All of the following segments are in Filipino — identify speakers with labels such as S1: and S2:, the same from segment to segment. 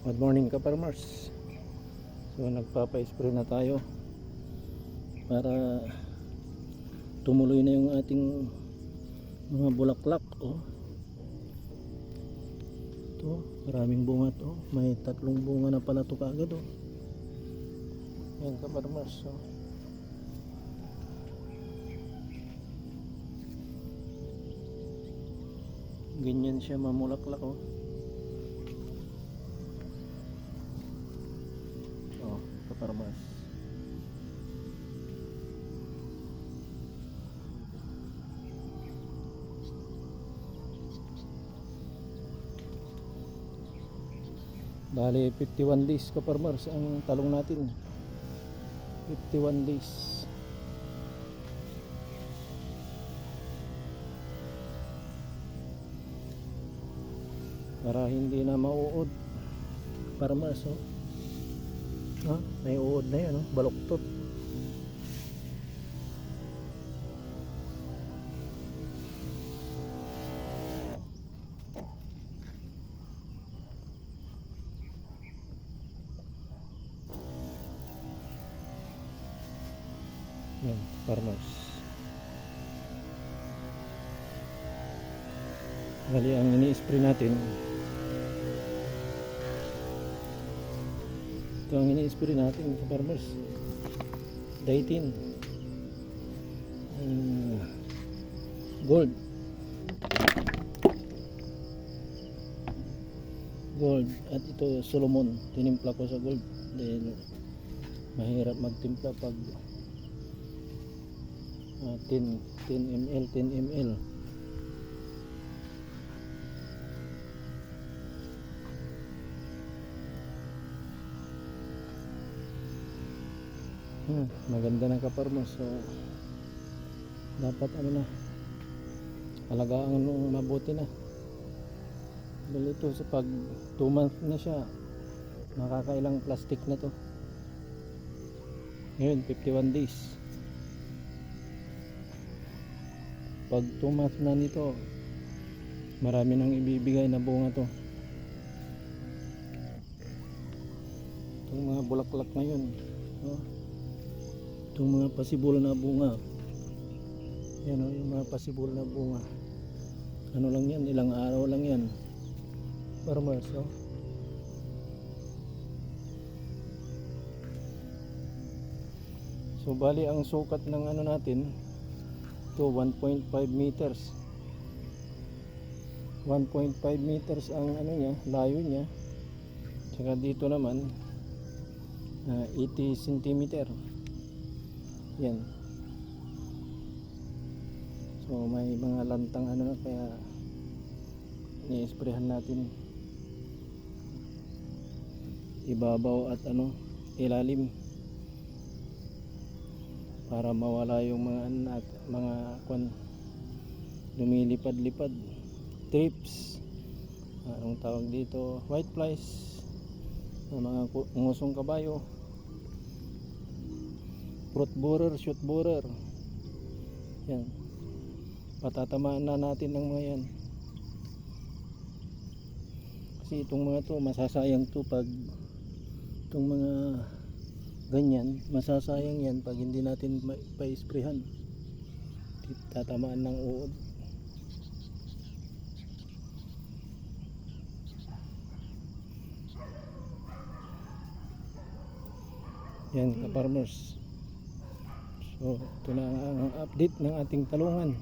S1: Good morning ka farmers. So nagpapa-spray na tayo para tumuloy na yung ating mga bulaklak oh. Ito, maraming bunga to. May tatlong bunga na pala to kaagad oh. Yan ka farmers. Oh. Ganyan siya mamulaklak oh. Kaparmas. Bali 51 days kaparmars ang talong natin. 51 days. Para hindi na mauod. Farmers oh. Ha? May uod na yan, oh. baluktot. Yan, farmers. Bali, ang ini-spray natin, ito ang ini-spray natin sa farmers. Daitin. Ah, gold. Gold. At ito Solomon. Tinimpla ko sa gold. Dahil mahirap magtimpla pag ah, 10, 10 ml, 10 ml. Hmm, maganda ng kaparmo so dapat ano na alagaan nung mabuti na. Dahil sa pag 2 months na siya makakailang plastic na to. Ngayon 51 days. Pag 2 months na nito marami nang ibibigay na bunga to. Itong mga bulaklak ngayon oh itong mga pasibol na bunga. Yan o yung mga pasibol na bunga. Ano lang yan ilang araw lang yan. Farmers oh. so bali ang sukat ng ano natin to 1.5 meters. 1.5 meters ang ano niya layo niya. Saka dito naman ah, 80 centimeter yan. So may mga lantang ano na kaya ni-sprayhan natin. Ibabaw at ano ilalim. Para mawala yung mga ano nat- mga kwan. Lumilipad-lipad. Trips. Anong tawag dito? White flies. Mga ku- ngusong kabayo fruit borer, shoot borer. Yan. Patatamaan na natin ng mga yan. Kasi itong mga to masasayang to pag itong mga ganyan, masasayang yan pag hindi natin pa-sprayhan. Tatamaan ng uod. Yan, ka-farmers. So, ito na ang update ng ating talungan.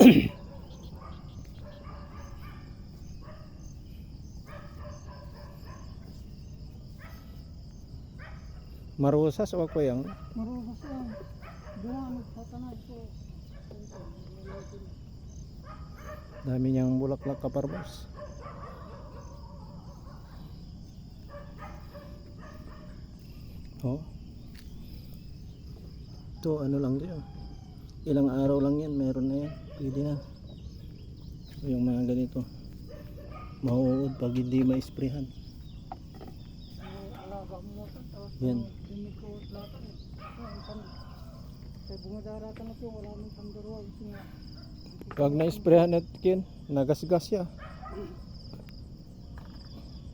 S1: Marusas o ako yang?
S2: Marunong siya. Bunga nagpatanay ko.
S1: Dami niyang bulaklak kaparbos. Oh. Ito ano lang din. oh. Ilang araw lang yan, meron na yan. Pwede na. Yung mga ganito. Mauud pag hindi.
S2: Tapos
S1: Yan. Pag na-sprayhan natin, nagasgas siya.